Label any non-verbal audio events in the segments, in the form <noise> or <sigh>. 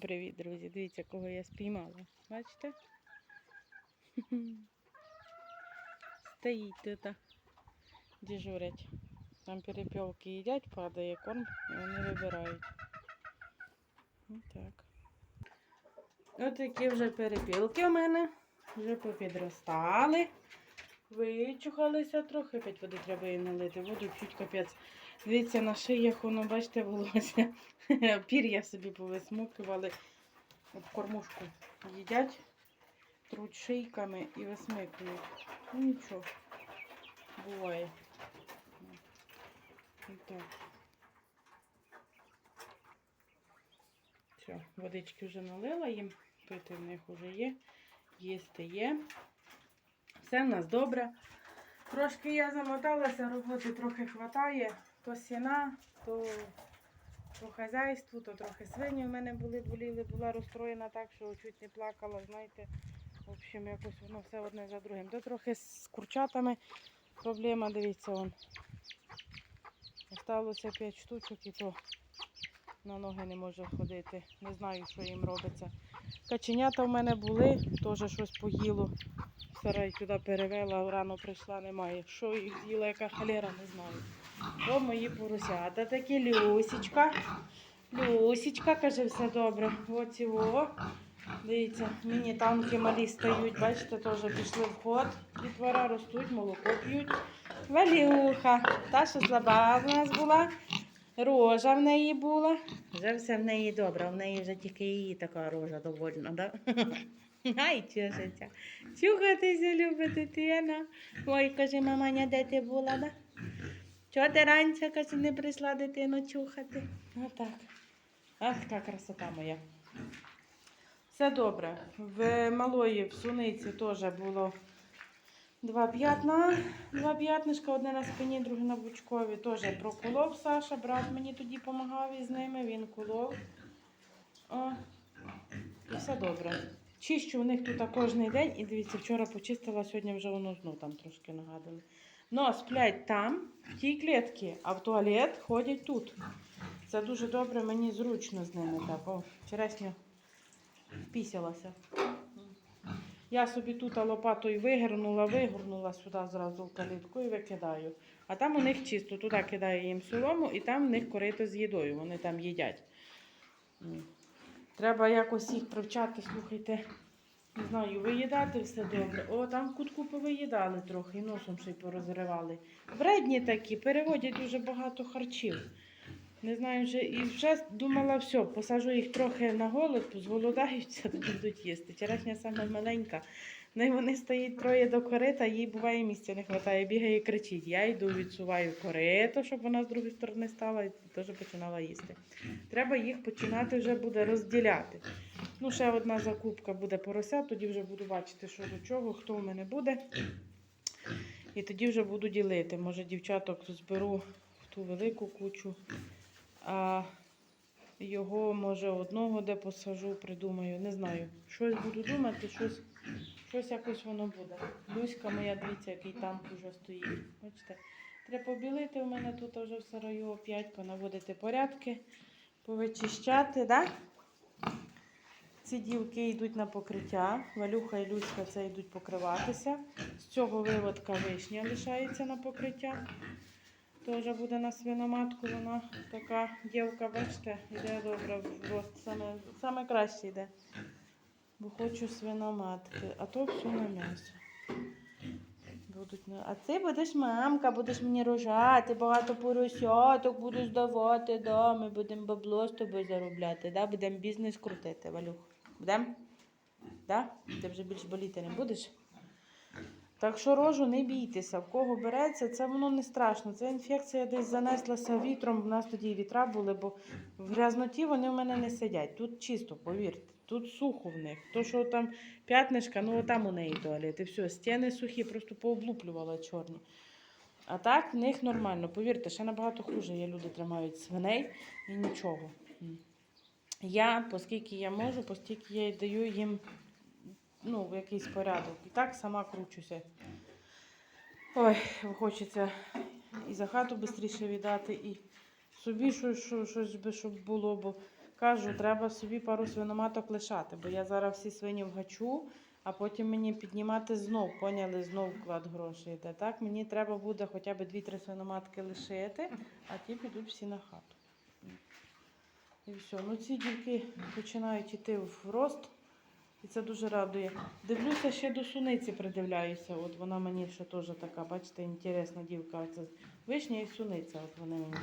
Привіт, друзі. Дивіться, кого я спіймала. Бачите? <laughs> Стоїть тут. Дежурять. Там перепілки їдять, падає корм, і вони вибирають. Отак. Ось такі вже перепілки у мене. Вже попідростали. Вичухалися трохи, опять води треба їм налити. Воду чуть капець. Дивіться, на шиях воно, бачите, волосся. <laughs> Пір'я собі повисмукували в кормушку. Їдять, труть шийками і висмикують. Ну нічого, буває. Так. Все, водички вже налила їм, пити в них вже є, їсти є. Все в нас добре. Трошки я замоталася, роботи трохи хватає. То сіна, то по хазяйству, то трохи свині в мене були, боліли, була розстроєна так, що чуть не плакала, знаєте. В общем, якось воно все одне за другим. То трохи з курчатами проблема, дивіться, он. Осталося 5 штучок і то на ноги не може ходити. Не знаю, що їм робиться. Каченята в мене були, теж щось поїло. Сарай туди перевела, рано прийшла, немає. Що їх з'їла, яка халера, не знаю. О, мої поросята такі, Люсічка. Люсічка, каже, все добре. Ось його. Дивіться, міні-танки малі стають, бачите, теж пішли в ход. Дітвора ростуть, молоко п'ють. Валюха, та, що слаба в нас була. Рожа в неї була. Вже все в неї добре, в неї вже тільки її така рожа довольна, да? Ай, чешеться. Чухатися любить дитина. Ой, каже, маманя, де ти була, да? Чого ти раніше, каже, не прийшла дитину чухати? Отак. Ах, яка красота моя. Все добре. В малої в суниці теж було два п'ятна. Два п'ятнишка, одне на спині, друге на бучкові. Теж проколов Саша. Брат мені тоді допомагав із ними, він колов. О, і все добре. Чищу у них тут кожен день. І дивіться, вчора почистила, сьогодні вже воно знов там трошки нагадали. Но сплять там, в тій клітці, а в туалет ходять тут. Це дуже добре, мені зручно з ними так. О, черешня впісялася. Я собі тут лопатою вигорнула, вигорнула сюди зразу в калітку і викидаю. А там у них чисто, туди кидаю їм солому і там в них корито з їдою, вони там їдять. Треба якось їх привчати, слухайте. Не знаю, виїдати все добре. О, там кутку повиїдали трохи, і носом ще й порозривали. Вредні такі, переводять дуже багато харчів. Не знаю, вже і вже думала, все, посажу їх трохи на голод, зголодаються, <laughs> то будуть їсти. Черешня саме маленька. Ну і вони стоять троє до корита, їй буває місця не вистачає, бігає і кричить. Я йду, відсуваю корито, щоб вона з другої сторони стала і теж починала їсти. Треба їх починати вже буде розділяти. Ну, ще одна закупка буде порося, тоді вже буду бачити, що до чого, хто в мене буде. І тоді вже буду ділити. Може, дівчаток зберу в ту велику кучу, а його, може, одного де посажу, придумаю. Не знаю. Щось буду думати, щось, щось якось воно буде. Люська моя, дивіться, який там вже стоїть. Бачите? Треба побілити в мене тут вже в сараю опять, понаводити порядки, повичищати, да? Ці дівки йдуть на покриття. Валюха і Люська це йдуть покриватися. З цього виводка вишня лишається на покриття. Теж буде на свиноматку. Вона така дівка, бачите, йде добре в рост. Саме, саме краще йде. Бо хочу свиноматки, а то все на м'ясо. А ти будеш мамка, будеш мені рожати, багато поросяток будеш давати, да, ми будемо бабло з тобою заробляти, да? будемо бізнес крутити, Валюх. Будемо? Да? Ти вже більш боліти не будеш? Так що рожу не бійтеся, в кого береться, це воно не страшно. Це інфекція десь занеслася вітром. У нас тоді вітра були, бо в грязноті вони в мене не сидять. Тут чисто, повірте. Тут сухо в них. То, що там п'ятнишка, ну там у неї туалет. І все, стіни сухі, просто пооблуплювала чорні. А так в них нормально. Повірте, ще набагато хуже є люди тримають свиней і нічого. Я, оскільки я можу, постільки я й даю їм ну, в якийсь порядок. І так сама кручуся. Ой, хочеться і за хату швидше віддати, і собі щось, щось, би, щоб було, бо Кажу, треба собі пару свиноматок лишати, бо я зараз всі свині вгачу, а потім мені піднімати знов, поняли, знов вклад грошей йде. Так, мені треба буде хоча б 2-3 свиноматки лишити, а ті підуть всі на хату. І все. Ну ці дівки починають йти в рост, і це дуже радує. Дивлюся, ще до суниці придивляюся. От вона мені ще теж така, бачите, інтересна дівка. Це вишня і суниця. От вони мені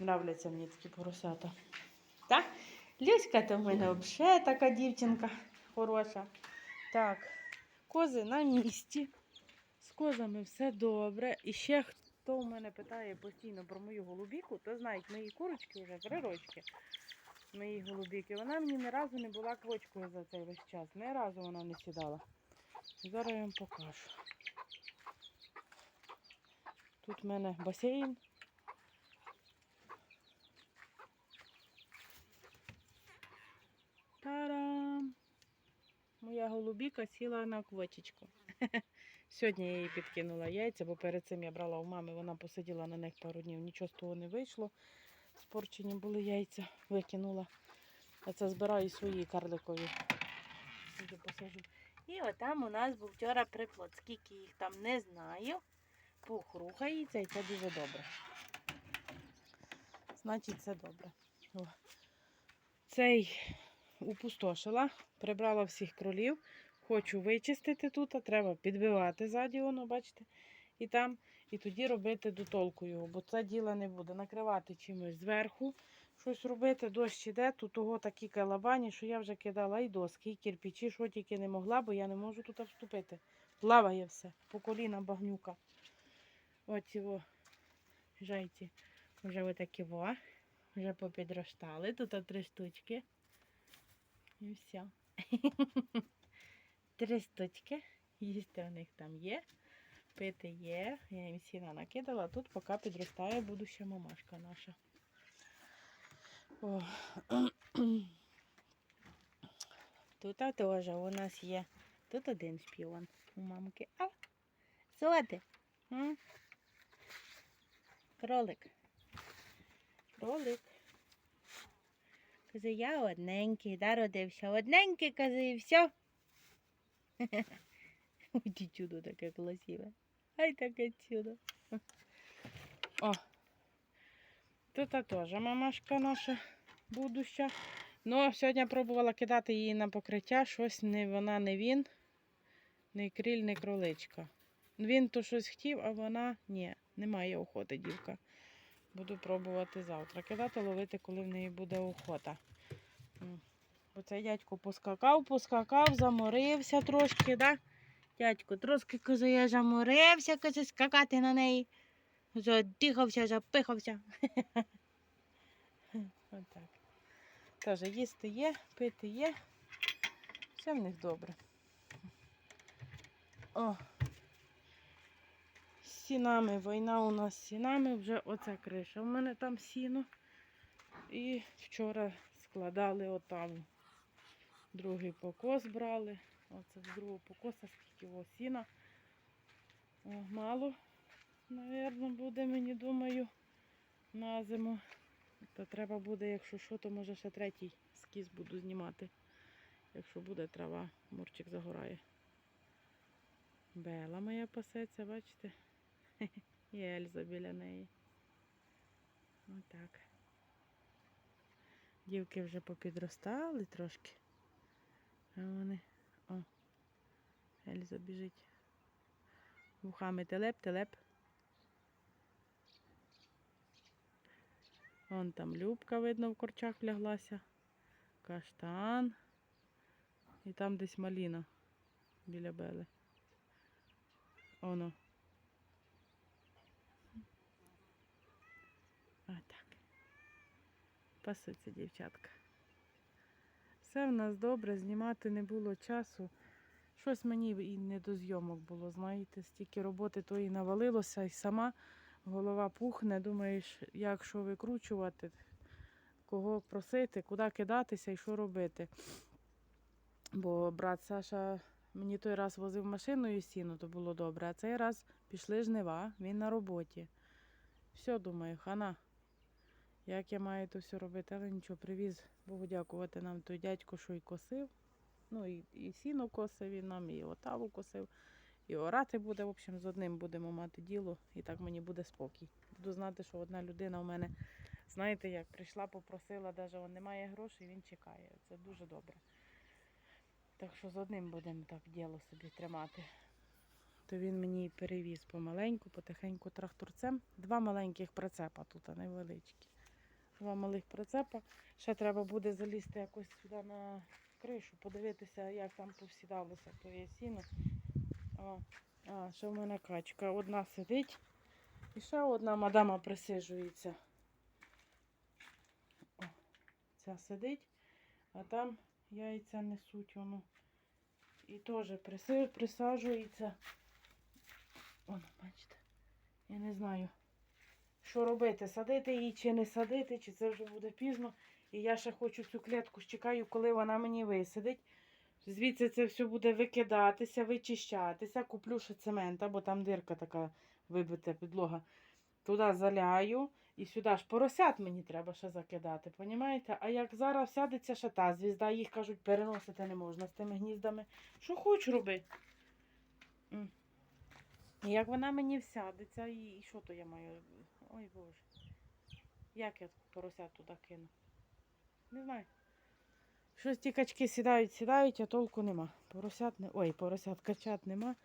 нравляться мені такі поросята. Так? Люська то в мене взагалі така дівчинка хороша. Так, кози на місці. З козами все добре. І ще хто в мене питає постійно про мою голубіку, то знають, мої курочки вже три рочки. Мої голубіки. Вона мені ні разу не була квочкою за цей весь час. Ні разу вона не сідала. Зараз я вам покажу. Тут в мене басейн. Тарам! Моя голубіка сіла на квочечку. <laughs> Сьогодні я їй підкинула яйця, бо перед цим я брала у мами, вона посиділа на них пару днів, нічого з того не вийшло. Спорчені були яйця, викинула. А це збираю свої карликові. Посажу. І отам у нас був вчора приплод. Скільки їх там не знаю. Пух рухається і це дуже добре. Значить, це добре. О. Цей упустошила, прибрала всіх кролів. Хочу вичистити тут, а треба підбивати ззаді, воно, бачите, і там, і тоді робити дотолку його, бо це діла не буде. Накривати чимось зверху, щось робити, дощ іде, тут того такі калабані, що я вже кидала і доски, і кирпичі, що тільки не могла, бо я не можу тут вступити. Плаває все, по коліна багнюка. От його жайці вже отакі во, вже попідростали, тут три штучки. І все. <laughs> Три штучки. Їсти у них там є. Пити є. Я їм сіна накидала. Тут поки підростає будуща мамашка наша. <clears throat> Тут теж у нас є. Тут один шпіон у мамки. А? Що ти? М? Кролик. Кролик. Каже, я одненький, да, родився. Одненький, каже, і все. Ті чудо таке красиве. Ай таке чудо. О. Тут теж мамашка наша будуща. Ну, сьогодні пробувала кидати її на покриття, щось не вона, не він, не кріль, не кроличка. Він то щось хотів, а вона ні, немає охоти, дівка. Буду пробувати завтра. Кидати, ловити, коли в неї буде охота. Оце дядько поскакав, поскакав, заморився трошки, да? Дядько трошки каже, я заморився, каже, скакати на неї. Задихався, запихався. <laughs> Отак. Каже, їсти є, пити є. Все в них добре. О. Сінами, війна у нас з сінами, вже оця криша. У мене там сіно. І вчора складали отам. Другий покос брали. Оце з другого покоса, його сіна. О, мало, напевно, буде, мені думаю, на зиму. То треба буде, якщо що, то може ще третій скіз буду знімати. Якщо буде трава, мурчик загорає. Бела моя пасеться, бачите? <laughs> І Ельза біля неї. Отак. Дівки вже попідростали трошки. А вони. Ельза біжить. Вухами телеп, телеп. Вон там Любка, видно, в корчах ляглася. Каштан. І там десь маліна біля бели. Оно. Отак. Пасуться дівчатка. Все в нас добре, знімати не було часу. Щось мені і не до зйомок було, знаєте, стільки роботи тої навалилося і сама голова пухне, думаєш, як що викручувати, кого просити, куди кидатися і що робити. Бо брат Саша мені той раз возив машиною сіну, то було добре, а цей раз пішли жнива, він на роботі. Все, думаю, хана. як я маю то все робити, але нічого, привіз, Богу дякувати нам той дядько, що й косив. Ну, і, і сіно косив він нам, і отаву косив, і орати буде. В общем, з одним будемо мати діло, і так мені буде спокій. Буду знати, що одна людина у мене, знаєте, як прийшла, попросила, навіть немає грошей, він чекає. Це дуже добре. Так що з одним будемо так діло собі тримати. То він мені перевіз помаленьку, потихеньку тракторцем. Два маленьких прицепа тут, а невеличкі. Два малих прицепа. Ще треба буде залізти якось сюди на кришу, подивитися, як там повсідалося твоє сіно. О, а, ще в мене качка. Одна сидить і ще одна мадама присиджується. О, ця сидить, а там яйця несуть воно. І теж присаджується. Воно, бачите. Я не знаю, що робити, садити її чи не садити, чи це вже буде пізно. І я ще хочу цю клітку, чекаю, коли вона мені висадить. Звідси це все буде викидатися, вичищатися. Куплю ще цемента, бо там дирка така вибита підлога. Туди заляю і сюди ж поросят мені треба ще закидати, понімаєте? А як зараз сядеться ще та звізда, їх кажуть, переносити не можна з тими гніздами. Що хочу роби. М. І як вона мені всядеться, і що то я маю? Ой Боже. Як я поросят туди кину? Не знаю. Щось ті качки сідають, сідають, а толку нема. Поросят не. Ой, поросят качат нема.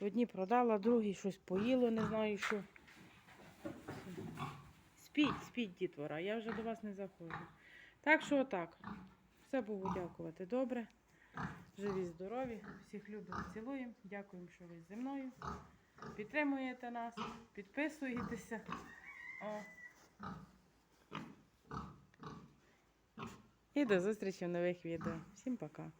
Одні продала, другі щось поїло, не знаю що. Спіть, спіть, дітвора, я вже до вас не заходжу. Так що отак. Все Богу дякувати. Добре. Живі, здорові. Всіх любимо, цілуємо. Дякуємо, що ви зі мною. Підтримуєте нас, підписуєтеся. І до зустрічі в нових відео. Всім пока.